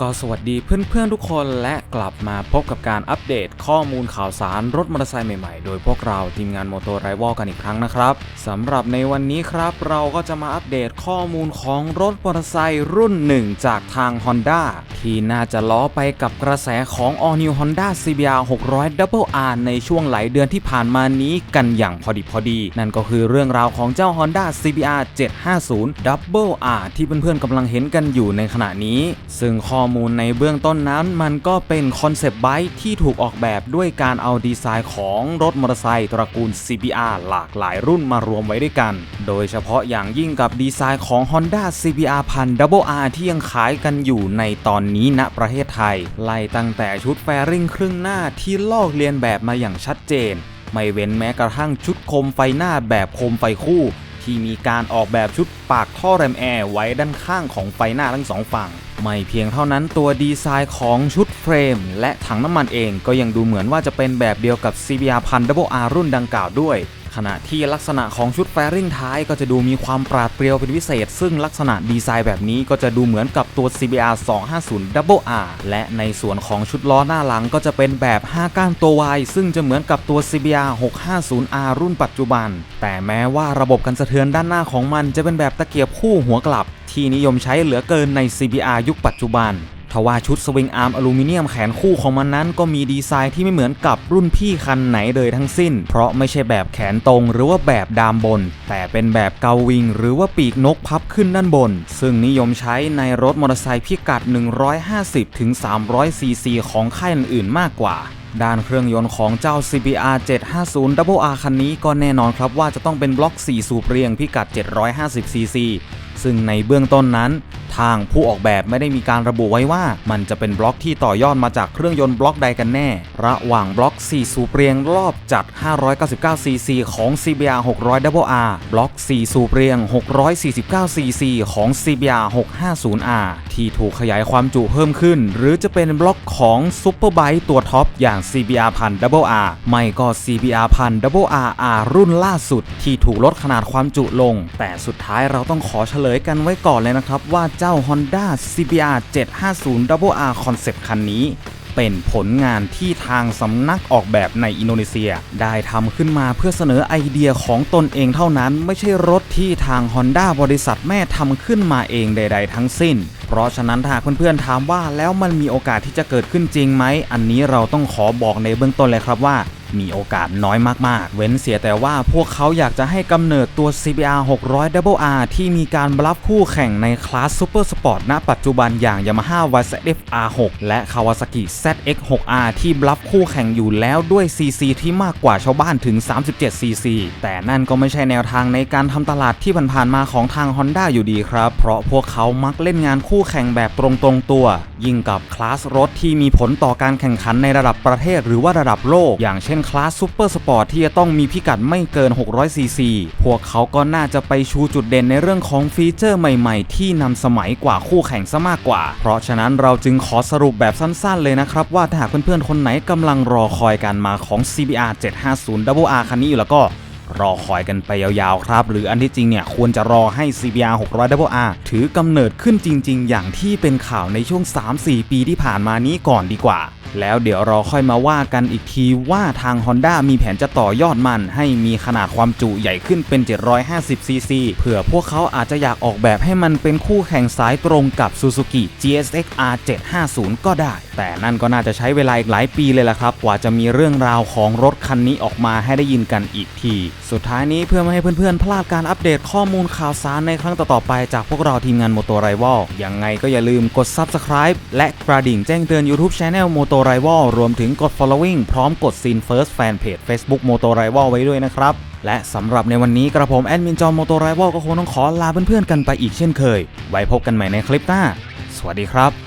ก็สวัสดีเพื่อนๆทุกคนและกลับมาพบกับการอัปเดตข้อมูลข่าวสารรถมอเตอร์ไซค์ใหม่ๆ โดยพวกเราทีมงานโมโตไรวอลกันอีกครั้งนะครับสำหรับในวันนี้ครับ เราก็จะมาอัปเดตข้อมูลของรถมอเตอร์ไซค์รุ่นหนึ่งจากทาง Honda ที่น่าจะล้อไปกับกระแสของ All New Honda CBR 600 Double R ในช่วงหลายเดือนที่ผ่านมานี้กันอย่างพอดีพอดี นั่นก็คือเรื่องราวของเจ้า Honda CBR 750 Double R ที่เพื่อนๆกำลังเห็นกันอยู่ในขณะนี้ ซึ่งข้อมูลในเบื้องต้นนั้น มันก็เป็นคอนเซปต์ไบค์ที่ถูกออกแบบด้วยการเอาดีไซน์ของรถมอเตอร์ไซค์ตระกูล CBR หลากหลายรุ่นมารวมไว้ด้วยกัน โดยเฉพาะอย่างยิ่งกับดีไซน์ของ Honda CBR 1000 Double R ที่ยังขายกันอยู่ในตอนนี้ณประเทศไทย ไล่ตั้งแต่ชุดแฟริ่งครึ่งหน้าที่ลอกเลียนแบบมาอย่างชัดเจน ไม่เว้นแม้กระทั่งชุดโคมไฟหน้าแบบโคมไฟคู่ที่มีการออกแบบชุดปากท่อแรมแอร์ไว้ด้านข้างของไฟหน้าทั้งสองฝั่ง ไม่เพียงเท่านั้นตัวดีไซน์ของชุดเฟรม และถังน้ำมันเองก็ยังดูเหมือนว่าจะเป็นแบบเดียวกับ CBR 1000 Double R รุ่นดังกล่าวด้วย ขณะที่ลักษณะของชุดแฟริ่งท้ายก็จะดูมีความปราดเปรียวเป็นพิเศษ ซึ่งลักษณะดีไซน์แบบนี้ก็จะดูเหมือนกับตัว CBR 250 Double R และในส่วนของชุดล้อหน้าหลังก็จะเป็นแบบ 5 ก้านตัว Y ซึ่งจะเหมือนกับตัว CBR 650R รุ่นปัจจุบัน แต่แม้ว่าระบบกันสะเทือนด้านหน้าของมันจะเป็นแบบตะเกียบคู่หัวกลับ ที่นิยมใช้เหลือเกินใน CBR ยุคปัจจุบันทว่าชุดสวิงอาร์มอลูมิเนียมแขนคู่ของมันนั้นก็มีดีไซน์ที่ไม่เหมือนกับรุ่นพี่คันไหนเลยทั้งสิ้น เพราะไม่ใช่แบบแขนตรงหรือว่าแบบดามบน แต่เป็นแบบเกาวิง หรือว่าปีกนกพับขึ้นด้านบน ซึ่งนิยมใช้ในรถมอเตอร์ไซค์พิกัด 150-300ถึง300ซีซีของค่ายอื่นๆมากกว่าด้านเครื่องยนต์ของเจ้า CBR 750 Double R คันนี้ก็แน่นอนครับว่าจะต้องเป็นบล็อก 4 สูบเรียงพิกัด 750 ซึ่งในเบื้องต้นนั้น ทางผู้ออกแบบไม่ได้มีการระบุไว้ว่า มันจะเป็นบล็อกที่ต่อยอดมาจากเครื่องยนต์บล็อกใดกันแน่ ระหว่างบล็อก 4 สูบเรียงรอบจัด 599ซีซีของ CBR600RR บล็อก 4 สูบเรียง 649ซีซีของ CBR 650R ที่ถูกขยายความจุเพิ่มขึ้น หรือจะเป็นบล็อกของ Superbike ตัวท็อปอย่าง CBR 1000 R ไม่ก็ CBR 1000 R R รุ่นล่าสุด ที่ถูกลดขนาดความจุลง แต่สุดท้ายเราต้องขอเฉลยกันไว้ก่อนเลยนะครับว่าเจ้าา Honda CBR 750 Double R Concept คันนี้ เป็นผลงานที่ทางสำนักออกแบบในอินโดนีเซีย ได้ทำขึ้นมาเพื่อเสนอไอเดียของตนเองเท่านั้น ไม่ใช่รถที่ทาง Honda บริษัทแม่ทำขึ้นมาเองใด ๆ ทั้งสิ้น เพราะฉะนั้นถ้าหากเพื่อนๆถามว่าแล้วมันมีโอกาสที่จะเกิดขึ้นจริงไหม อันนี้เราต้องขอบอกในเบื้องต้นเลยครับว่า มีโอกาสน้อยมากๆ เว้นเสียแต่ว่าพวกเขาอยากจะให้กำเนิดตัว CBR 600 Double R ที่มีการบลัฟคู่แข่งในคลาสซูเปอร์สปอร์ตณปัจจุบันอย่าง Yamaha YZF R6 และ Kawasaki ZX 6R ที่บลัฟคู่แข่งอยู่แล้วด้วย CC ที่มากกว่าชาวบ้านถึง 37 CC แต่นั่นก็ไม่ใช่แนวทางในการทำตลาดที่ผ่านๆมาของทาง Honda อยู่ดีครับ เพราะพวกเขามักเล่นงานคู่แข่งแบบตรงๆตัว ยิ่งกับคลาสรถที่มีผลต่อการแข่งขันในระดับประเทศหรือว่าระดับโลก อย่างเช่นคลาสซูเปอร์สปอร์ตที่จะต้องมีพิกัดไม่เกิน 600 ซีซี พวกเขาก็น่าจะไปชูจุดเด่นในเรื่องของฟีเจอร์ใหม่ๆ ที่นำสมัยกว่าคู่แข่งซะมากกว่า เพราะฉะนั้นเราจึงขอสรุปแบบสั้นๆ เลยนะครับว่าถ้าหากเพื่อนๆ คนไหนกำลังรอคอยการมาของ CBR 750 WR คันนี้อยู่แล้วก็ รอคอยกันไปยาวๆครับ หรืออันที่จริงเนี่ยควรจะรอให้ CBR 600 Double R ถือกำเนิดขึ้นจริง ๆ อย่างที่เป็นข่าวในช่วง 3-4 ปีที่ผ่านมานี้ก่อนดีกว่า แล้วเดี๋ยวเราค่อยมาว่ากันอีกทีว่าทาง Honda มีแผนจะต่อยอดมันให้มีขนาดความจุใหญ่ขึ้นเป็น 750ซีซีเผื่อพวกเขาอาจจะอยากออกแบบให้มันเป็นคู่แข่งสายตรงกับ Suzuki GSX R 750 ก็ได้ แต่นั่นก็น่าจะใช้เวลาอีกหลายปีเลยล่ะครับ กว่าจะมีเรื่องราวของรถคันนี้ออกมาให้ได้ยินกันอีกที สุดท้ายนี้เพื่อไม่ให้เพื่อนๆ พลาดการอัปเดตข้อมูลข่าวสารในครั้งต่อๆไปจากพวกเราทีมงาน Moto Rival ยังไงก็อย่าลืมกด Subscribe และกระดิ่งแจ้งเตือน YouTube Channel Moto Rival รวมถึงกด Following พร้อมกด Scene First Fanpage Facebook Moto Rival ไว้ด้วยนะครับ และสำหรับในวันนี้กระผมแอดมินจอมโมโตไรวอลก็คงต้องขอลาเพื่อนๆกันไปอีกเช่นเคย ไว้พบกันใหม่ในคลิปหน้า สวัสดีครับ